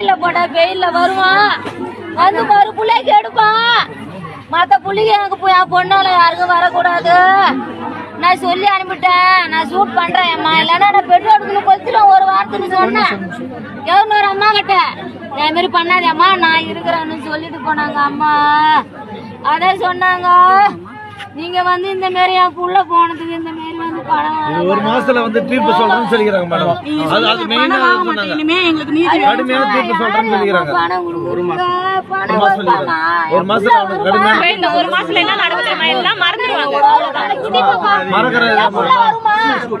வெயில போட வெயில வருவான். வந்து ஒரு பிள்ளைக்கு எடுப்பான். மத்த புள்ளிங்க எனக்கு போய் என் பொண்ணால யாருக்கும் வரக்கூடாது. நான் சொல்லி அனுப்பிட்டேன். நான் ஷூட் பண்றேன் அம்மா. இல்லைன்னா நான் பெட்ரோலுக்கு கொளுத்துடும். ஒரு வாரத்துக்கு சொன்னேன் கவர்னர் அம்மா கிட்ட? இதே மாதிரி பண்ணாதே அம்மா நான் இருக்கிறேன்னு சொல்லிட்டு போனாங்க அம்மா. அதான் சொன்னாங்க. நீங்க வந்து இந்த மாரி என் புள்ள போனதுக்கு இந்த மாரி இது ஒரு மாசத்துல வந்து தீர்ப்பு சொல்றேன்னு சொல்லிக்கிறாங்க மேடம். அது அது மெயினா கடுமையான தீர்ப்பு சொல்றேன்னு சொல்லிக்கிறாங்க. ஒரு மாசம். ஒரு அவனுக்கு கடுமையான ஒரு மாசத்துல என்ன எல்லாம் மறந்துடுவாங்க மறக்கிற?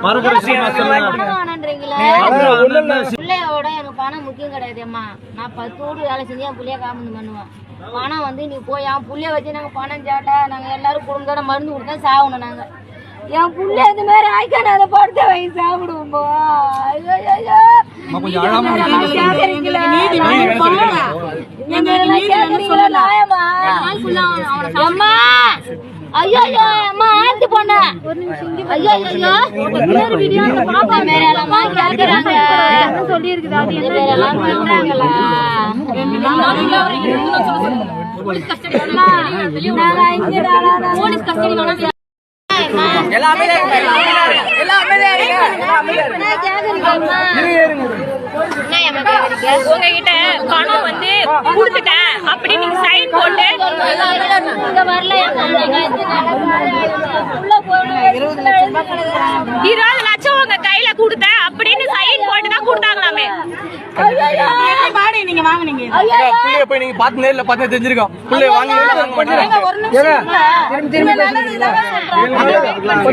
மறக்கிற விஷயம் பிள்ளையோட எனக்கு பணம் முக்கியம் கிடையாதும்மா நான் பத்து வீடு வேலை செஞ்சு என் பிள்ளைய காமந்து பண்ணுவேன். பணம் வந்து நீ போய் என் புள்ளைய வச்சு நாங்கள் பணம் சாட்டா நாங்கள் எல்லாரும் குடும்பத்தோட மருந்து கொடுத்தா சாகணும் நாங்கள் என் புள்ள இந்த மாதிரி ஆய்க்கா நான் அதை படுத்த சாப்பிடுவோம் வாங்கி? நியாயமா? அம்மா ஐயோ ஐயோ அம்மா. ஆர்த்தி பொண்ணு. ஐயோ ஐயோ இன்னொரு வீடியோ அந்த பாப்பா மேலமா கேக்குறாங்க சொல்லி இருக்குது அது என்ன எல்லாம் பண்றாங்களா? போலீஸ் கஸ்டடி உங்ககிட்ட பணம் வந்து கொடுத்துட்டேன். அப்படி நீங்க சைன் போட்டு இருபது லட்சம் புள்ளைய போய் நீங்க பார்த்து நேர்ல பார்த்து தெரிஞ்சிருக்கோம் புள்ளைய வாங்கி.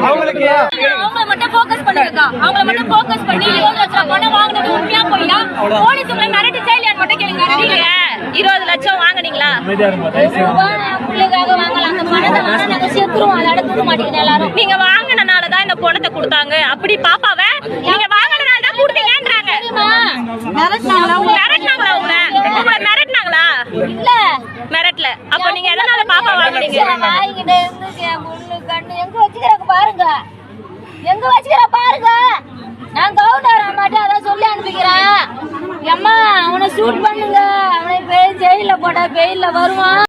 அவங்களுக்கு அவங்கள மட்டும் பண்ணிருக்கா அவங்கள மட்டும் ஃபோக்கஸ் பண்ணி இருபது லட்சம் பணம் வாங்கினது உண்மையா போய்யா போலீஸ் உங்களை மிரட்டுச்சா இல்லையான்னு மட்டும் கேளுங்க நீங்க இருபது லட்சம் வாங்குனீங்களா பிள்ளைக்காக வாங்கலாம் அந்த பணத்தை நாங்க அதை மாட்டேங்குது எல்லாரும் நீங்க வாங்கினனால தான் இந்த பணத்தை கொடுத்தாங்க அப்படி பாப்பாவ நீங்க இல்ல மிரட்டல. அப்ப நீங்க எதனால பாப்பா வாங்குனீங்க? வாங்கிட்ட இருந்து என் பொண்ணு கண்ணு எங்க வச்சுக்கிறாங்க பாருங்க. எங்க வச்சுக்கிற பாருங்க. நான் கவுண்டர் அம்மாட்ட அதான் சொல்லி அனுப்பிக்கிறேன். அம்மா அவனை ஷூட் பண்ணுங்க. அவனை பெய் ஜெயில போட்டா பெயில வருவான்.